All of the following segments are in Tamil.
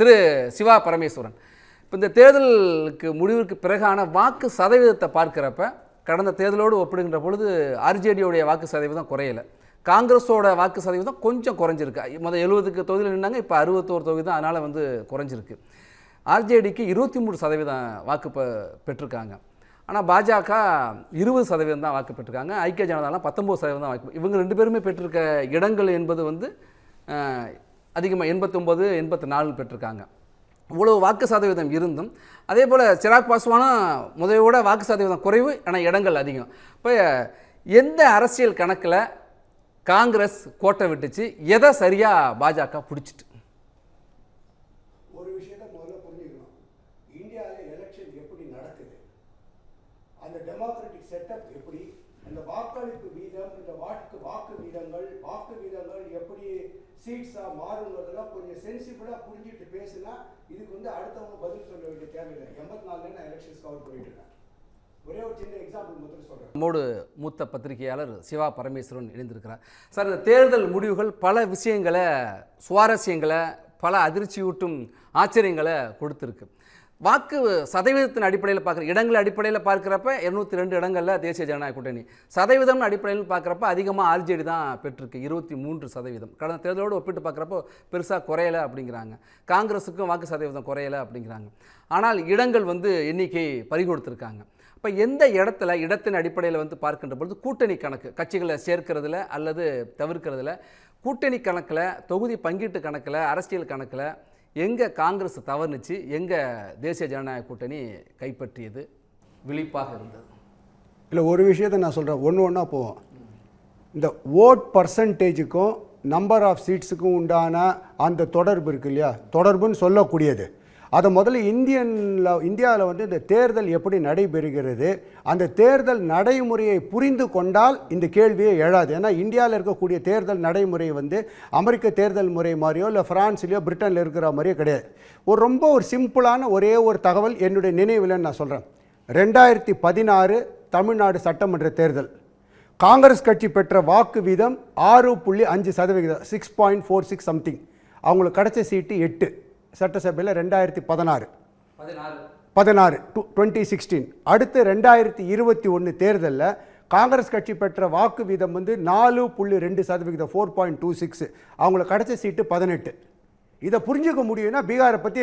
திரு சிவா பரமேஸ்வரன். இப்போ இந்த தேர்தலுக்கு முடிவுக்கு பிறகான வாக்கு சதவீதத்தை பார்க்குறப்ப கடந்த தேர்தலோடு ஒப்பிடுகின்ற பொழுது ஆர்ஜேடியோடைய வாக்கு சதவீதம் குறையலை. காங்கிரஸோட வாக்கு சதவீதம் கொஞ்சம் குறைஞ்சிருக்கு. முதல் எழுபதுக்கு தொகுதியில் நின்னாங்க இப்போ அறுபத்தோரு தொகுதி தான் அதனால் வந்து குறைஞ்சிருக்கு. ஆர்ஜேடிக்கு இருபத்தி மூணு சதவீதம் வாக்கு பெற்றிருக்காங்க. ஆனால் பாஜக இருபது சதவீதம் தான் வாக்கு பெற்றிருக்காங்க. ஐக்கிய ஜனதாலாம் பத்தொம்பது சதவீதம் தான் வாக்கு இவங்க ரெண்டு பேருமே பெற்றிருக்க இடங்கள் என்பது வந்து அதிகமாக எண்பத்தொம்போது எண்பத்தி நாலு பெற்றிருக்காங்க. இவ்வளவு வாக்கு சதவீதம் இருந்தும் அதே போல் சிராக் பாஸ்வானும் முதலோட வாக்கு சதவீதம் குறைவு ஆனால் இடங்கள் அதிகம். இப்போ எந்த அரசியல் கணக்கில் காங்கிரஸ் கோட்டை விட்டுச்சு எதை சரியாக பாஜக பிடிச்சிட்டு? ஒரு முதல்ல புரிஞ்சுக்கணும். இந்தியாவில் எலெக்ஷன் எப்படி நடக்குது? அந்த டெமோக்ராட்டிக் செட்டப் எப்படி இந்த வாக்களிப்பு வீதம் இந்த வாக்கு வாக்கு வீதங்கள் வாக்கு வீதங்கள் எப்படி சீட்ஸாக மாறுங்கிறதெல்லாம் கொஞ்சம் சென்சிபிளாக புரிஞ்சுட்டு பேசுனா இதுக்கு வந்து அடுத்தவங்க பதில் சொல்ல வேண்டிய தேவையில்லை. எண்பத்தி நாலுல நான் எலெக்ஷன்ஸ் கவர் பண்ணிட்டு இருக்கேன். ஒரே ஒரு சின்ன எக்ஸாம்பிள் மட்டும் சொல்கிறேன் நம்மோடு மூத்த பத்திரிகையாளர் சிவா பரமேஸ்வரன் இணைந்திருக்கிறார். சார் இந்த தேர்தல் முடிவுகள் பல விஷயங்களை சுவாரஸ்யங்களை பல அதிர்ச்சியூட்டும் ஆச்சரியங்களை கொடுத்துருக்கு. வாக்கு சதவீதத்தின் அடிப்படையில் பார்க்குற இடங்கள் அடிப்படையில் பார்க்குறப்ப இருநூத்தி ரெண்டு இடங்களில் தேசிய ஜனநாயக கூட்டணி. சதவீதம்னு அடிப்படையில் பார்க்குறப்ப அதிகமாக ஆர்ஜேடி தான் பெற்றிருக்கு. இருபத்தி மூன்று சதவீதம். கடந்த தேர்தலோடு ஒப்பிட்டு பார்க்குறப்போ பெருசாக குறையலை அப்படிங்கிறாங்க. காங்கிரஸுக்கும் வாக்கு சதவீதம் குறையலை அப்படிங்கிறாங்க. ஆனால் இடங்கள் வந்து எண்ணிக்கை பறிகொடுத்துருக்காங்க. இப்போ எந்த இடத்துல இடத்தின் அடிப்படையில் வந்து பார்க்கின்ற பொழுது கூட்டணி கணக்கு கட்சிகளை சேர்க்கிறதுல அல்லது தவிர்க்கிறதுல கூட்டணி கணக்கில் தொகுதி பங்கீட்டு கணக்கில் அரசியல் கணக்கில் எங்கே காங்கிரஸ் தவறுனுச்சு எங்கே தேசிய ஜனநாயக கூட்டணி கைப்பற்றியது விழிப்பாக இருந்தது. இல்லை ஒரு விஷயத்தை நான் சொல்கிறேன் ஒன்று ஒன்றா போவோம். இந்த ஓட் பர்சன்டேஜுக்கும் நம்பர் ஆஃப் சீட்ஸுக்கும் உண்டான அந்த தொடர்பு இருக்கு இல்லையா? தொடர்புன்னு சொல்லக்கூடியது. அதை முதல்ல இந்தியனில் இந்தியாவில் வந்து இந்த தேர்தல் எப்படி நடைபெறுகிறது அந்த தேர்தல் நடைமுறையை புரிந்து கொண்டால் இந்த கேள்வியே எழாது. ஏன்னா இந்தியாவில் இருக்கக்கூடிய தேர்தல் நடைமுறை வந்து அமெரிக்க தேர்தல் முறை மாதிரியோ இல்லை ஃப்ரான்ஸ்லேயோ பிரிட்டனில் இருக்கிற மாதிரியோ கிடையாது. ஒரு ரொம்ப ஒரு சிம்பிளான ஒரே ஒரு தகவல் என்னுடைய நினைவில் நான் சொல்கிறேன் ரெண்டாயிரத்தி பதினாறு தமிழ்நாடு சட்டமன்ற தேர்தல். காங்கிரஸ் கட்சி பெற்ற வாக்கு வீதம் ஆறு புள்ளி அஞ்சு சதவிகிதம் six point four six something அவங்களுக்கு கிடைச்ச சீட்டு எட்டு. சட்டசபையில் ரெண்டாயிரத்தி பதினாறு. பதினாறு. டூ டுவெண்ட்டி சிக்ஸ்டீன் அடுத்து ரெண்டாயிரத்தி இருபத்தி ஒன்று தேர்தலில் காங்கிரஸ் கட்சி பெற்ற வாக்கு வீதம் வந்து நாலு புள்ளி ரெண்டு சதவிகிதம் ஃபோர் பாயிண்ட் டூ சிக்ஸ் அவங்களுக்கு கிடைச்ச சீட்டு பதினெட்டு. இதை புரிஞ்சுக்க முடியும்னா பீகாரை பற்றி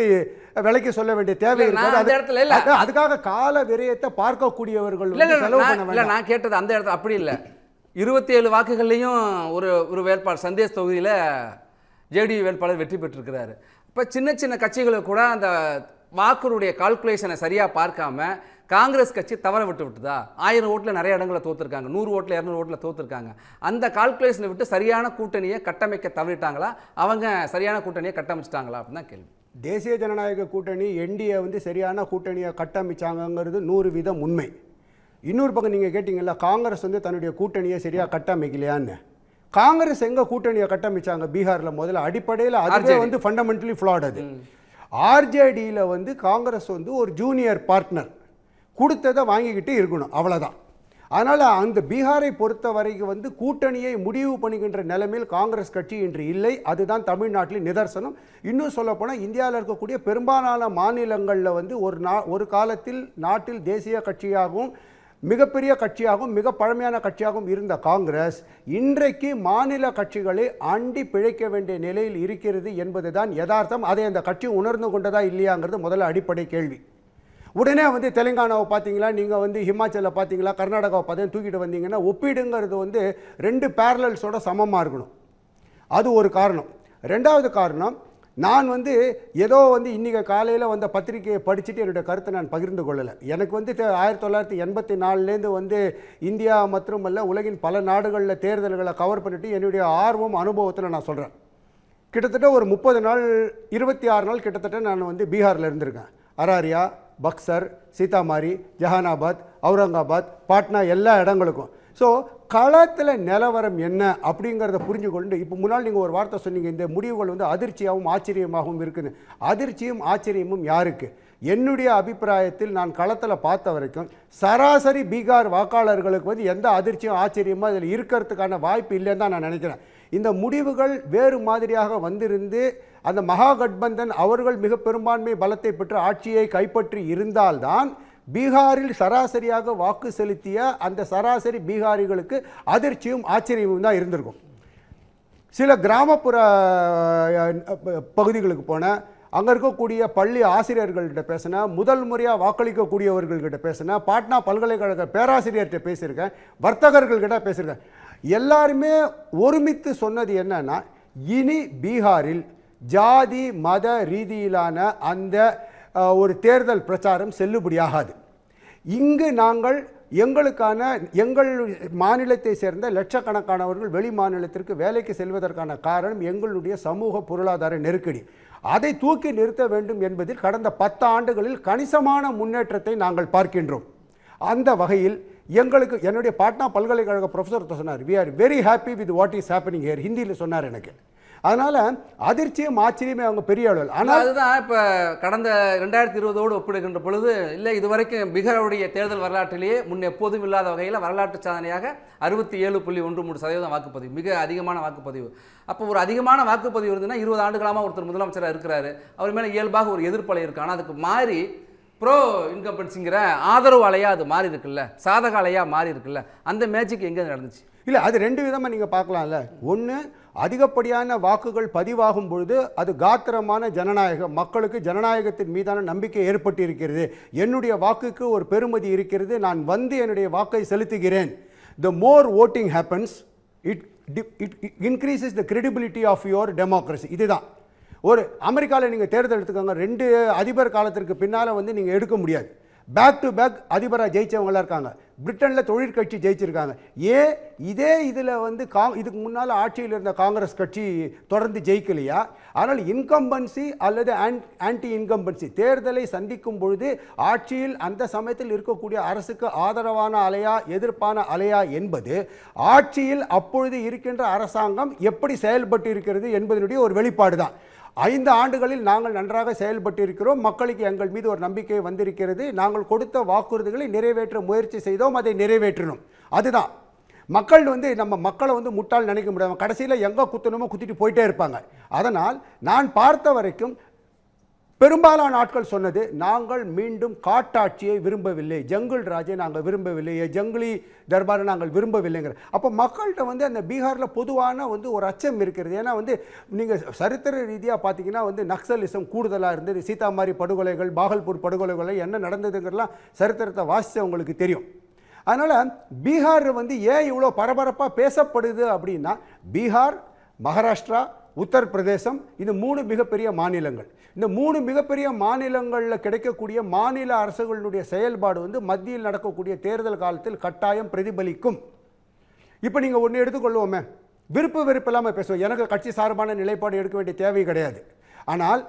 விலைக்கு சொல்ல வேண்டிய தேவை இருக்காது. இடத்துல இல்ல. அது- அதுக்காக கால விரயத்தை பார்க்கக்கூடியவர்கள் இல்லை நான் கேட்டது அந்த இடத்துல அப்படி இல்லை. இருபத்தி ஏழு வாக்குகள்லையும் ஒரு ஒரு வேட்பாளர் சந்தேஷ் தொகுதியில் ஜேடியு வேட்பாளர் வெற்றி பெற்றிருக்கிறாரு. இப்போ சின்ன சின்ன கட்சிகளுக்கு கூட அந்த வாக்குடைய கால்குலேஷனை சரியாக பார்க்காம காங்கிரஸ் கட்சி தவற விட்டு விட்டுதா? ஆயிரம் ஓட்டில் நிறைய இடங்களில் தோற்றுருக்காங்க நூறு ஓட்டில் இரநூறு ஓட்டில் தோற்றுருக்காங்க அந்த கால்குலேஷனை விட்டு சரியான கூட்டணியை கட்டமைக்க தவறிட்டாங்களா? அவங்க சரியான கூட்டணியை கட்டமைச்சிட்டாங்களா அப்படின்னு தான் கேள்வி. தேசிய ஜனநாயக கூட்டணி என்டிஏ வந்து சரியான கூட்டணியை கட்டமைச்சாங்கங்கிறது நூறு வீதம் உண்மை. இன்னொரு பக்கம் நீங்கள் கேட்டிங்கல்ல காங்கிரஸ் வந்து தன்னுடைய கூட்டணியை சரியாக கட்டமைக்கலையான்னு. காங்கிரஸ் எங்கே கூட்டணியை கட்டமைச்சாங்க பீகாரில் முதல்ல? அடிப்படையில் அதுவே. வந்து ஃபண்டமெண்டலி ஃப்ளாட் அது. ஆர்ஜேடியில் வந்து காங்கிரஸ் வந்து ஒரு ஜூனியர் பார்ட்னர் கொடுத்ததை வாங்கிக்கிட்டு இருக்கணும் அவ்வளோதான் அதனால் அந்த பீகாரை பொறுத்த வரைக்கும் வந்து கூட்டணியை முடிவு பண்ணுகின்ற நிலைமையில் காங்கிரஸ் கட்சி இன்று இல்லை. அதுதான் தமிழ்நாட்டில் நிதர்சனம். இன்னும் சொல்லப்போனால் இந்தியாவில் இருக்கக்கூடிய பெரும்பாலான மாநிலங்களில் வந்து ஒரு நா ஒரு காலத்தில் நாட்டில் தேசிய கட்சியாகவும் மிகப்பெரிய கட்சியாகவும் மிக பழமையான கட்சியாகவும் இருந்த காங்கிரஸ் இன்றைக்கு மாநில கட்சிகளை அண்டி பிழைக்க வேண்டிய நிலையில் இருக்கிறது என்பதுதான் யதார்த்தம். அதை அந்த கட்சி உணர்ந்து கொண்டதா இல்லையாங்கிறது முதல்ல அடிப்படை கேள்வி. உடனே வந்து தெலுங்கானாவை பார்த்தீங்களா? நீங்கள் வந்து ஹிமாச்சலை பார்த்தீங்களா? கர்நாடகாவை பார்த்தீங்கன்னா தூக்கிட்டு வந்தீங்கன்னா ஒப்பீடுங்கிறது வந்து ரெண்டு பேரலல்ஸோட சமமாக இருக்கணும். அது ஒரு காரணம். ரெண்டாவது காரணம் நான் வந்து ஏதோ வந்து இன்றைக்கி காலையில் வந்த பத்திரிகையை படிச்சுட்டு என்னுடைய கருத்தை நான் பகிர்ந்து கொள்ளலை. எனக்கு வந்து ஆயிரத்தி தொள்ளாயிரத்தி எண்பத்தி நாலுலேருந்து வந்து இந்தியா மட்டுமல்ல உலகின் பல நாடுகளில் தேர்தல்களை கவர் பண்ணிவிட்டு என்னுடைய ஆர்வம் அனுபவத்தில் நான் சொல்கிறேன் கிட்டத்தட்ட ஒரு முப்பது நாள் இருபத்தி ஆறு நாள் கிட்டத்தட்ட நான் வந்து பீகாரில் இருந்திருக்கேன். அராரியா பக்சர் சீதாமாரி ஜஹானாபாத் அவுரங்காபாத் பாட்னா எல்லா இடங்களுக்கும். ஸோ களத்தில் நிலவரம் என்ன அப்படிங்கிறத புரிஞ்சு கொண்டு இப்போ முன்னால் நீங்கள் ஒரு வார்த்தை சொன்னீங்க இந்த முடிவுகள் வந்து அதிர்ச்சியாகவும் ஆச்சரியமாகவும் இருக்குது. அதிர்ச்சியும் ஆச்சரியமும் யாருக்கு? என்னுடைய அபிப்பிராயத்தில் நான் களத்தில் பார்த்த வரைக்கும் சராசரி பீகார் வாக்காளர்களுக்கு வந்து எந்த அதிர்ச்சியும் ஆச்சரியமோ அதில் இருக்கிறதுக்கான வாய்ப்பு இல்லைன்னு தான் நான் நினைக்கிறேன். இந்த முடிவுகள் வேறு மாதிரியாக வந்திருந்து அந்த மகாகட்பந்தன் அவர்கள் மிக பெரும்பான்மை பலத்தை பெற்று ஆட்சியை கைப்பற்றி இருந்தால்தான் பீகாரில் சராசரியாக வாக்கு செலுத்திய அந்த சராசரி பீகாரிகளுக்கு அதிர்ச்சியும் ஆச்சரியமும் தான் இருந்திருக்கும். சில கிராமப்புற பகுதிகளுக்கு போனேன் அங்கே இருக்கக்கூடிய பள்ளி ஆசிரியர்கள்கிட்ட பேசினேன் முதல் முறையாக வாக்களிக்கக்கூடியவர்கள்கிட்ட பேசினேன் பாட்னா பல்கலைக்கழக பேராசிரியர்கிட்ட பேசியிருக்கேன் வர்த்தகர்கள்கிட்ட பேசியிருக்கேன். எல்லாருமே ஒருமித்து சொன்னது என்னன்னா இனி பீகாரில் ஜாதி மத ரீதியிலான அந்த ஒரு தேர்தல் பிரச்சாரம் செல்லுபடியாகாது. இங்கு நாங்கள் எங்களுக்கான எங்கள் மாநிலத்தை சேர்ந்த லட்சக்கணக்கானவர்கள் வெளி மாநிலத்திற்கு வேலைக்கு செல்வதற்கான காரணம் எங்களுடைய சமூக பொருளாதார நெருக்கடி. அதை தூக்கி நிறுத்த வேண்டும் என்பதில் கடந்த பத்து ஆண்டுகளில் கணிசமான முன்னேற்றத்தை நாங்கள் பார்க்கின்றோம். அந்த வகையில் எங்களுக்கு என்னுடைய பாட்னா பல்கலைக்கழக ப்ரொஃபஸர் சொன்னார் we are very happy with what is happening here ஹிந்தியில் சொன்னார் எனக்கு. அதனால் அதிர்ச்சியும் ஆச்சரியமே அவங்க பெரிய அளவில் ஆனால் அதுதான் இப்போ கடந்த ரெண்டாயிரத்தி இருபதோடு ஒப்பிடுகின்ற பொழுது இல்லை இதுவரைக்கும் பீகாருடைய தேர்தல் வரலாற்றிலேயே முன் எப்போதும் இல்லாத வகையில் வரலாற்று சாதனையாக அறுபத்தி ஏழு புள்ளி ஒன்று மூணு சதவீதம் வாக்குப்பதிவு மிக அதிகமான வாக்குப்பதிவு. அப்போ ஒரு அதிகமான வாக்குப்பதிவு இருந்ததுன்னா இருபது ஆண்டுகளாக ஒருத்தர் முதலமைச்சராக இருக்கிறாரு. அவர் மேலே இயல்பாக ஒரு எதிர்ப்பலை இருக்கு. ஆனால் அதுக்கு மாறி ப்ரோ இன்கம்பன்சிங்கிற ஆதரவு அலையா அது மாறி இருக்குல்ல? சாதக அலையா மாறி இருக்குல்ல? அந்த மேஜிக் எங்கே நடந்துச்சு? இல்லை அது ரெண்டு விதமாக நீங்கள் பார்க்கலாம்ல. ஒன்று அதிகப்படியான வாக்குகள் பதிவாகும் பொழுது அது காத்திரமான ஜனநாயகம் மக்களுக்கு ஜனநாயகத்தின் மீதான நம்பிக்கை ஏற்பட்டு இருக்கிறது என்னுடைய வாக்குக்கு ஒரு பெருமதி இருக்கிறது. நான் வந்து என்னுடைய வாக்கை செலுத்துகிறேன். The more voting happens it it increases the credibility of your democracy இதுதான். ஒரு அமெரிக்காவில் நீங்கள் தேர்தல் எடுத்துக்கோங்க ரெண்டு அதிபர் காலத்திற்கு பின்னால் வந்து நீங்கள் எடுக்க முடியாது. பேக் டு பேக் அதிபராக ஜெயித்தவங்களாம் இருக்காங்க. பிரிட்டனில் தொழிற்கட்சி ஜெயிச்சிருக்காங்க. ஏன் இதே இதில் வந்து கா இதுக்கு முன்னால் ஆட்சியில் இருந்த காங்கிரஸ் கட்சி தொடர்ந்து ஜெயிக்கலையா? ஆனால் இன்கம்பன்சி அல்லது ஆன்டி இன்கம்பன்சி தேர்தலை சந்திக்கும் பொழுது ஆட்சியில் அந்த சமயத்தில் இருக்கக்கூடிய அரசுக்கு ஆதரவான அலையா எதிர்ப்பான அலையா என்பது ஆட்சியில் அப்பொழுது இருக்கின்ற அரசாங்கம் எப்படி செயல்பட்டு இருக்கிறது என்பதனுடைய ஒரு வெளிப்பாடு தான் ஐந்து ஆண்டுகளில் நாங்கள் நன்றாக செயல்பட்டு இருக்கிறோம் மக்களுக்கு எங்கள் மீது ஒரு நம்பிக்கை வந்திருக்கிறது. நாங்கள் கொடுத்த வாக்குறுதிகளை நிறைவேற்ற முயற்சி செய்தோம். அதை நிறைவேற்றினோம். அதுதான். மக்கள் வந்து நம்ம மக்களை வந்து முட்டாள் நினைக்க முடியாது. கடைசியில் எங்கே குத்தணுமோ குத்திட்டு போயிட்டே இருப்பாங்க. அதனால் நான் பார்த்த வரைக்கும் பெரும்பாலான ஆட்கள் சொன்னது நாங்கள் மீண்டும் காட்டாட்சியை விரும்பவில்லை. ஜங்கிள் ராஜை நாங்கள் விரும்பவில்லை. ஜங்குலி தர்பாரை நாங்கள் விரும்பவில்லைங்கிற அப்போ மக்கள்கிட்ட வந்து அந்த பீகாரில் பொதுவான வந்து ஒரு அச்சம் இருக்கிறது. ஏன்னா வந்து நீங்கள் சரித்திர ரீதியாக பார்த்தீங்கன்னா வந்து நக்சலிசம் கூடுதலாக இருந்தது. சீதாமாரி படுகொலைகள் பாகல்பூர் படுகொலைகள் என்ன நடந்ததுங்கிறலாம் சரித்திரத்தை வாசித்தவங்களுக்கு தெரியும். அதனால் பீகார் வந்து ஏன் இவ்வளோ பரபரப்பாக பேசப்படுது அப்படின்னா பீகார் மகாராஷ்டிரா உத்தரப்பிரதேசம் இது மூணு மிகப்பெரிய மாநிலங்கள். இந்த மூணு மிகப்பெரிய மாநிலங்களில் கிடைக்கக்கூடிய மாநில அரசுகளுடைய செயல்பாடு வந்து மத்தியில் நடக்கக்கூடிய தேர்தல் காலத்தில் கட்டாயம் பிரதிபலிக்கும். இப்போ நீங்கள் ஒன்று எடுத்துக்கொள்வோமே. விருப்ப வெறுப்பு இல்லாமல் பேசுவோம். எனக்கு கட்சி சார்பான நிலைப்பாடு எடுக்க வேண்டிய தேவை கிடையாது. ஆனால்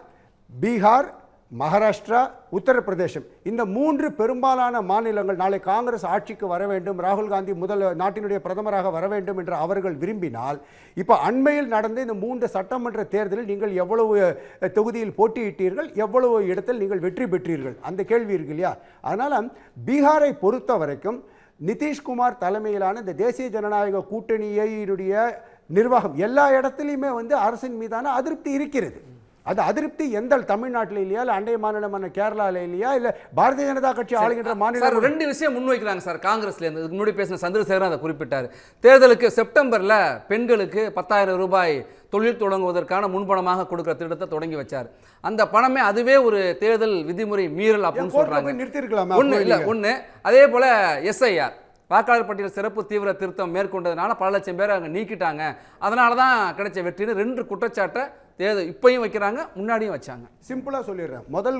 பீகார் மகாராஷ்டிரா உத்தரப்பிரதேசம். இந்த மூன்று பெரும்பாலான மாநிலங்கள் நாளை காங்கிரஸ் ஆட்சிக்கு வர வேண்டும் ராகுல் காந்தி முதல் நாட்டினுடைய பிரதமராக வர வேண்டும் என்று அவர்கள் விரும்பினால் இப்போ அண்மையில் நடந்த இந்த மூன்று சட்டமன்ற தேர்தலில் நீங்கள் எவ்வளவு தொகுதியில் போட்டியிட்டீர்கள் எவ்வளவு இடத்தில் நீங்கள் வெற்றி பெற்றீர்கள்? அந்த கேள்வி இருக்கு இல்லையா? அதனால் பீகாரை பொறுத்த வரைக்கும் நிதிஷ்குமார் தலைமையிலான இந்த தேசிய ஜனநாயக கூட்டணியினுடைய நிர்வாகம் எல்லா இடத்துலையுமே வந்து அரசின் மீதான அதிருப்தி இருக்கிறது. அது அதிருப்தி எந்த தமிழ்நாட்டில் இல்லையா இல்லை அண்டை மாநிலமான கேரளாவில் இல்லையா இல்லை பாரதிய ஜனதா கட்சி ஆளுகின்ற மாநிலம் ரெண்டு விஷயம் முன்வைக்கிறாங்க சார் காங்கிரஸ்ல இருந்து முன்னாடி பேசின சந்திரசேகரன் அதை குறிப்பிட்டார். தேர்தலுக்கு செப்டம்பர்ல பெண்களுக்கு பத்தாயிரம் ரூபாய் தொழில் தொடங்குவதற்கான முன்பணமாக கொடுக்கிற திட்டத்தை தொடங்கி வச்சார். அந்த பணமே அதுவே ஒரு தேர்தல் விதிமுறை மீறல் அப்படின்னு சொல்றாங்க. நிறுத்திருக்கலாமா? ஒண்ணு இல்ல ஒண்ணு அதே போல எஸ்ஐஆர். வாக்காளர் பட்டியல் சிறப்பு தீவிர திருத்தம் மேற்கொண்டதுனால பல லட்சம் பேர் அங்கே நீக்கிட்டாங்க. அதனால தான் கிடைச்ச வெற்றின்னு ரெண்டு குற்றச்சாட்டை தேர்தல் இப்பையும் வைக்கிறாங்க முன்னாடியும் வச்சாங்க. சிம்பிளாக சொல்லிடுறேன். முதல்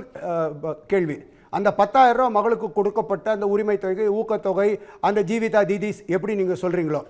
கேள்வி. அந்த பத்தாயிரம் ரூபா மகளுக்கு கொடுக்கப்பட்ட அந்த உரிமை தொகை ஊக்கத்தொகை அந்த ஜீவிதா தீதிஸ் எப்படி நீங்கள் சொல்கிறீங்களோ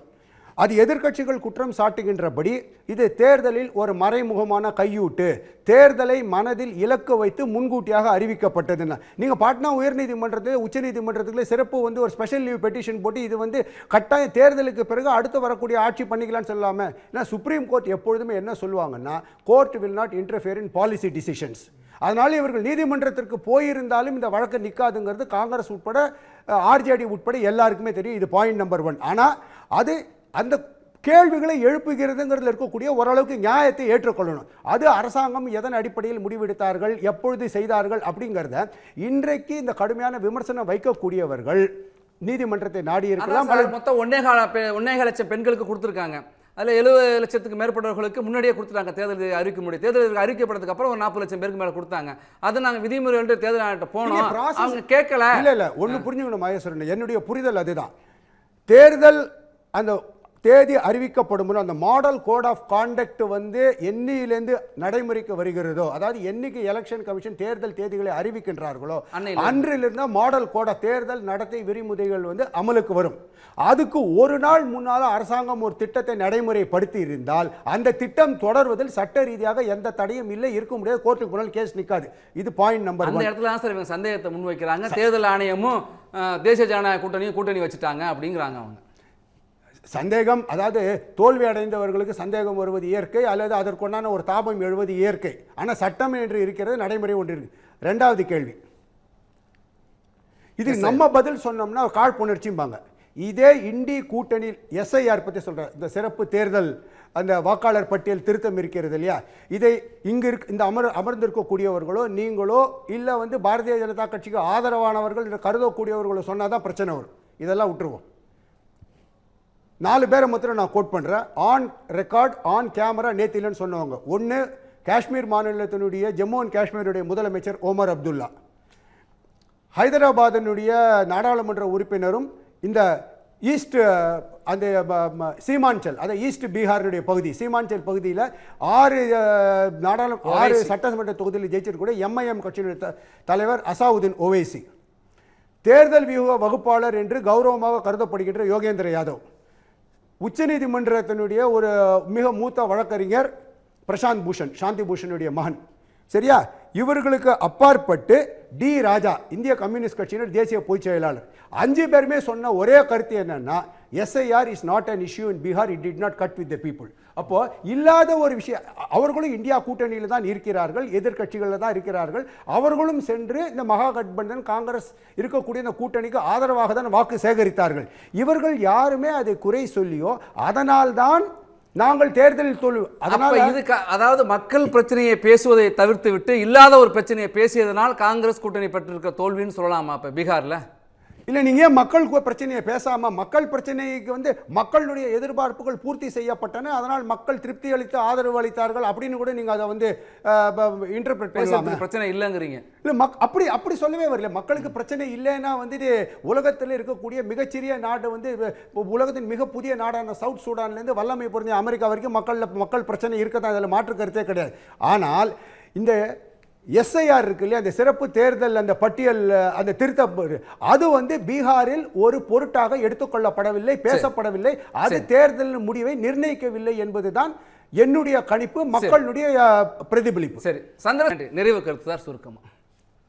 அது எதிர்க்கட்சிகள் குற்றம் சாட்டுகின்றபடி இது தேர்தலில் ஒரு மறைமுகமான கையூட்டு. தேர்தலை மனதில் இலக்கு வைத்து முன்கூட்டியாக அறிவிக்கப்பட்டதுன்னா. நீங்கள் பாட்னா உயர்நீதிமன்றத்தில் உச்சநீதிமன்றத்தில் சிறப்பு வந்து ஒரு ஸ்பெஷல் லீவ் பெட்டிஷன் போட்டு இது வந்து கட்டாய தேர்தலுக்கு பிறகு அடுத்து வரக்கூடிய ஆட்சி பண்ணிக்கலாம்னு சொல்லாமல் ஏன்னா சுப்ரீம் கோர்ட் எப்பொழுதுமே என்ன சொல்லுவாங்கன்னா court will not interfere in policy decisions அதனால இவர்கள் நீதிமன்றத்திற்கு போயிருந்தாலும் இந்த வழக்கு நிற்காதுங்கிறது காங்கிரஸ் உட்பட ஆர்ஜேடி உட்பட எல்லாருக்குமே தெரியும். இது பாயிண்ட் நம்பர் ஒன் ஆனால் அது அந்த கேள்விகளை எழுப்புகிறதுங்கிறதுல இருக்கக்கூடிய ஓரளவுக்கு நியாயத்தை ஏற்றுக்கொள்ளணும். அது அரசாங்கம் எதன் அடிப்படையில் முடிவெடுத்தார்கள் எப்பொழுது செய்தார்கள் அப்படிங்கிறத இன்றைக்கு இந்த கடுமையான விமர்சனம் வைக்கக்கூடியவர்கள் நீதிமன்றத்தை நாடி இருக்கலாம் மொத்தம் ஒன்னே கால லட்சம் பெண்களுக்கு கொடுத்துருக்காங்க. அதில் எழுபது லட்சத்துக்கு மேற்பட்டவர்களுக்கு முன்னாடியே கொடுத்துட்டாங்க. தேர்தல் அறிவிக்க முடியும் தேர்தல் அறிவிக்கப்பட்டதுக்கு அப்புறம் ஒரு நாற்பது லட்சம் பேருக்கு மேலே கொடுத்தாங்க. அது நாங்கள் விதிமுறை வந்து தேர்தல் ஆணையர்கிட்ட நீங்க போனோம் அவங்க கேட்கல. இல்ல இல்ல ஒண்ணு புரிஞ்சுக்கணும் மகேஸ்வரன். என்னுடைய புரிதல் அதுதான். தேர்தல் அந்த தேதி அறிவிக்கப்படும் அந்த மாடல் கோட் ஆஃப் கான்டக்ட் வந்து என்னையிலேருந்து நடைமுறைக்கு வருகிறதோ அதாவது என்னைக்கு எலெக்ஷன் கமிஷன் தேர்தல் தேதிகளை அறிவிக்கின்றார்களோ. அன்றிலிருந்து மாடல் கோட தேர்தல் நடத்தை விதிமுறைகள் வந்து அமலுக்கு வரும். அதுக்கு ஒரு நாள் முன்னால அரசாங்கம் ஒரு திட்டத்தை நடைமுறைப்படுத்தி இருந்தால் அந்த திட்டம் தொடர்வதில் சட்ட ரீதியாக எந்த தடையும் இல்லை இருக்க முடியாது கோர்ட்டுக்கு முன்னால் கேஸ் நிக்காது. இது பாயிண்ட் நம்பர் அந்த இடத்துல தான் சார் இவங்க சந்தேகத்தை முன்வைக்கிறாங்க. தேர்தல் ஆணையமும் தேசிய ஜனநாயக கூட்டணியும் கூட்டணி வச்சுட்டாங்க அப்படிங்கிறாங்க அவங்க. சந்தேகம் அதாவது தோல்வி அடைந்தவர்களுக்கு சந்தேகம் வருவது இயற்கை அல்லது அதற்குண்டான ஒரு தாபம் எழுவது இயற்கை. ஆனால் சட்டம் என்று இருக்கிறது நடைமுறை ஒன்று இருக்கு. ரெண்டாவது கேள்வி. இது நம்ம பதில் சொன்னோம்னா காழ்ப்புணர்ச்சிம்பாங்க. இதே இண்டி கூட்டணி எஸ்ஐஆர் பற்றி சொல்கிறேன் இந்த சிறப்பு தேர்தல் அந்த வாக்காளர் பட்டியல் திருத்தம் இருக்கிறது இல்லையா? இதை இங்கு இருக்க இந்த அமர் அமர்ந்திருக்கக்கூடியவர்களோ நீங்களோ இல்லை வந்து பாரதிய ஜனதா கட்சிக்கு ஆதரவானவர்கள் என்று கருதக்கூடியவர்களோ சொன்னால் தான் பிரச்சனை வரும். இதெல்லாம் விட்டுருவோம். நாலு பேரை மாத்திரம் நான் கோட் பண்ணுறேன் ஆன் ரெக்கார்ட் ஆன் கேமரா நேத்து இல்லைன்னு சொன்னவங்க. ஒன்று காஷ்மீர் மாநிலத்தினுடைய ஜம்மு அண்ட் காஷ்மீருடைய முதலமைச்சர் ஓமர் அப்துல்லா. ஹைதராபாத்தினுடைய நாடாளுமன்ற உறுப்பினரும் இந்த ஈஸ்ட் அந்த சீமாஞ்சல் அதை ஈஸ்ட் பீகாருடைய பகுதி சீமாஞ்சல் பகுதியில் ஆறு நாடாளு ஆறு சட்டமன்ற தொகுதியில் ஜெயிச்சிருக்கக்கூடிய எம்ஐஎம் கட்சியினுடைய தலைவர் அசாவுதீன் ஓவைசி. தேர்தல் வியூக வகுப்பாளர் என்று கௌரவமாக கருதப்படுகின்ற யோகேந்திர யாதவ். உச்சநீதிமன்றத்தினுடைய ஒரு மிக மூத்த வழக்கறிஞர் பிரசாந்த் பூஷன் சாந்தி பூஷனுடைய மகன். சரியா? இவர்களுக்கு அப்பாற்பட்டு டி ராஜா இந்திய கம்யூனிஸ்ட் கட்சியினர் தேசிய பொதுச் செயலாளர். அஞ்சு பேருமே சொன்ன ஒரே கருத்து என்னன்னா SIR is not an issue in Bihar it did not cut with the people அப்போ இல்லாத ஒரு விஷயம் அவர்களும் இந்தியா கூட்டணியில் தான் இருக்கிறார்கள் எதிர்க்கட்சிகளில் தான் இருக்கிறார்கள். அவர்களும் சென்று இந்த மகா கட்பந்தன் காங்கிரஸ் இருக்கக்கூடிய இந்த கூட்டணிக்கு ஆதரவாக தான் வாக்கு சேகரித்தார்கள். இவர்கள் யாருமே அதை குறை சொல்லியோ அதனால்தான் நாங்கள் தேர்தலில் தோல்வி அதனால் இது அதாவது மக்கள் பிரச்சனையை பேசுவதை தவிர்த்து விட்டு இல்லாத ஒரு பிரச்சனையை பேசியதனால் காங்கிரஸ் கூட்டணி பெற்றிருக்க தோல்வின்னு சொல்லலாமா இப்போ பீகாரில்? இல்லை நீங்கள் ஏன் மக்கள் பிரச்சனையை பேசாம மக்கள் பிரச்சனைக்கு வந்து மக்களுடைய எதிர்பார்ப்புகள் பூர்த்தி செய்யப்பட்டன அதனால் மக்கள் திருப்தி அளித்து ஆதரவு அளித்தார்கள் அப்படின்னு கூட நீங்கள் அதை வந்து இன்டர்பிரட் பண்ணலாமே. பேசுறதுக்கு பிரச்சனை இல்லைங்கிறீங்க. இல்லை மக் அப்படி அப்படி சொல்லவே வரல. மக்களுக்கு பிரச்சனை இல்லைன்னா வந்துட்டு உலகத்தில் இருக்கக்கூடிய மிகச்சிறிய நாடு வந்து உலகத்தின் மிக புதிய நாடான சவுத் சூடான்லேருந்து வல்லமை பொருந்திய அமெரிக்கா வரைக்கும் மக்களில் மக்கள் பிரச்சனை இருக்கதான் அதில் மாற்று கருத்தே கிடையாது. ஆனால் இந்த எஸ்ஐஆர் இருக்கு இல்லையா? அந்த சிறப்பு தேர்தல் அந்த பட்டியல் அந்த திருத்த அது வந்து பீகாரில் ஒரு பொருட்டாக எடுத்துக்கொள்ளப்படவில்லை பேசப்படவில்லை. அது தேர்தல் முடிவை நிர்ணயிக்கவில்லை என்பதுதான் என்னுடைய கணிப்பு மக்களுடைய பிரதிபலிப்பு. சரி. சந்திரன் நிறைவு கருத்து சார் சுருக்கமா?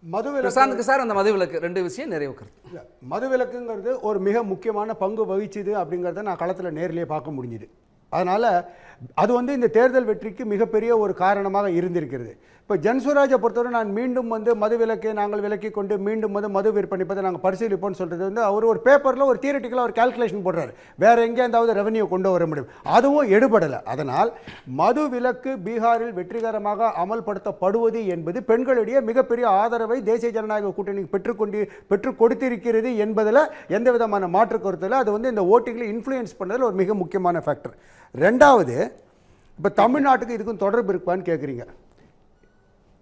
மதுவிலக்கு சார் அந்த மதுவிலக்கு ரெண்டு விஷயம் நிறைவு கருத்து. மதுவிலக்குங்கிறது ஒரு மிக முக்கியமான பங்கு வகிச்சுது அப்படிங்கிறத நான் களத்தில் நேர்லயே பார்க்க முடிஞ்சுது. அதனால் அது வந்து இந்த தேர்தல் வெற்றிக்கு மிகப்பெரிய ஒரு காரணமாக இருந்திருக்கிறது. இப்போ ஜன்சுராஜை பொறுத்தவரை நான் மீண்டும் வந்து மது விலக்கை நாங்கள் விலக்கி கொண்டு மீண்டும் வந்து மது விற்பனைப்பதை நாங்கள் பரிசீலிப்போம்னு சொல்கிறது வந்து அவர் ஒரு பேப்பரில் ஒரு தியரட்டிக்கலாக ஒரு கால்குலேஷன் போடுறாரு. எங்கே எங்கேயாவது ரெவன்யூ கொண்டு வர முடியும். அதுவும் எடுபடலை. அதனால் மது விலக்கு பீகாரில் வெற்றிகரமாக அமல்படுத்தப்படுவது என்பது பெண்களிடையே மிகப்பெரிய ஆதரவை தேசிய ஜனநாயக கூட்டணி பெற்றுக்கொண்டு பெற்றுக் கொடுத்திருக்கிறது என்பதில் எந்த விதமான மாற்று கருத்தில் அது வந்து இந்த ஓட்டிங்களை இன்ஃப்ளூயன்ஸ் பண்ணதில் ஒரு மிக முக்கியமான ஃபேக்டர் ரெண்டாவது இப்போ தமிழ்நாட்டுக்கு இதுக்கும் தொடர்பு இருப்பான்னு கேட்குறீங்க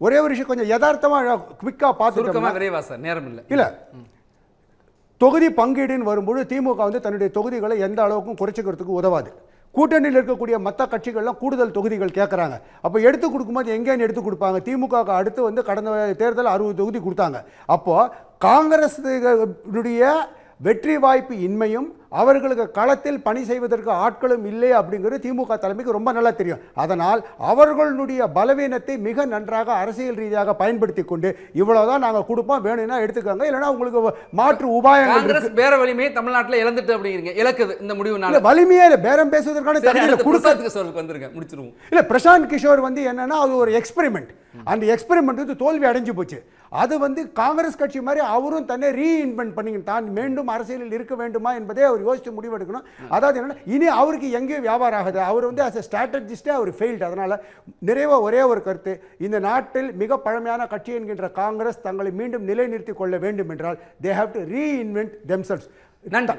ஒரே ஒரு விஷயம் கொஞ்சம் யதார்த்தமாக குவிக்காக பார்த்துட்டோம்னா விரைவா சார். நேரம் இல்லை. இல்லை. தொகுதி பங்கீடுன்னு வரும்போது திமுக வந்து தன்னுடைய தொகுதிகளை எந்த அளவுக்கும் குறைச்சிக்கிறதுக்கு உதவாது. கூட்டணியில் இருக்கக்கூடிய மற்ற கட்சிகள்லாம் கூடுதல் தொகுதிகள் கேட்குறாங்க அப்போ எடுத்து கொடுக்கும்போது எங்கேன்னு எடுத்து கொடுப்பாங்க? திமுக அடுத்து வந்து கடந்த தேர்தல் அறுபது தொகுதி கொடுத்தாங்க. அப்போது காங்கிரஸுடைய வெற்றி வாய்ப்பு இன்மையும் அவர்களுக்கு களத்தில் பணி செய்வதற்கு ஆட்களும் இல்லை அப்படிங்கிறது திமுக தலைமைக்கு ரொம்ப நல்லா தெரியும். அதனால் அவர்களுடைய பலவீனத்தை மிக நன்றாக அரசியல் ரீதியாக பயன்படுத்தி கொண்டு இவ்வளவுதான் நாங்கள் கொடுப்போம் வேணும்னா எடுத்துக்கோங்க இல்லைன்னா உங்களுக்கு மாற்று. காங்கிரஸ் பேர வலிமையை தமிழ்நாட்டுல இழந்துட்டு அப்படிங்கிறீங்க இழக்குது இந்த முடிவுனால. இல்ல வலிமையே பேரம் பேசுவதற்கான தகுதியில் அடுத்து கொடுக்க பிரசாத் கிஷோருக்கு வந்துருங்க முடிச்சிருவோம். இல்ல பிரசாந்த் கிஷோர் வந்து என்னன்னா அது ஒரு எக்ஸ்பெரிமெண்ட் அந்த எக்ஸ்பெரிமெண்ட் வந்து தோல்வி அடைஞ்சு போச்சு. அது வந்து காங்கிரஸ் கட்சி மாதிரி அவரும் தன்னை ரீஇன்வென்ட் பண்ணிக்கணும். தான் மீண்டும் அரசியலில் இருக்க வேண்டுமா என்பதை அவர் யோசித்து முடிவெடுக்கணும். அதாவது என்னென்னா இனி அவருக்கு எங்கேயும் வியாபாரம் ஆகுது. அவர் வந்து அஸ் அ ஸ்ட்ராட்டஜிஸ்டே அவர் ஃபெயில்டு அதனால் நிறைவாக ஒரே ஒரு கருத்து இந்த நாட்டில் மிக பழமையான கட்சி என்கின்ற காங்கிரஸ் தங்களை மீண்டும் நிலைநிறுத்திக் கொள்ள வேண்டும் என்றால் they have to reinvent themselves நன்றி.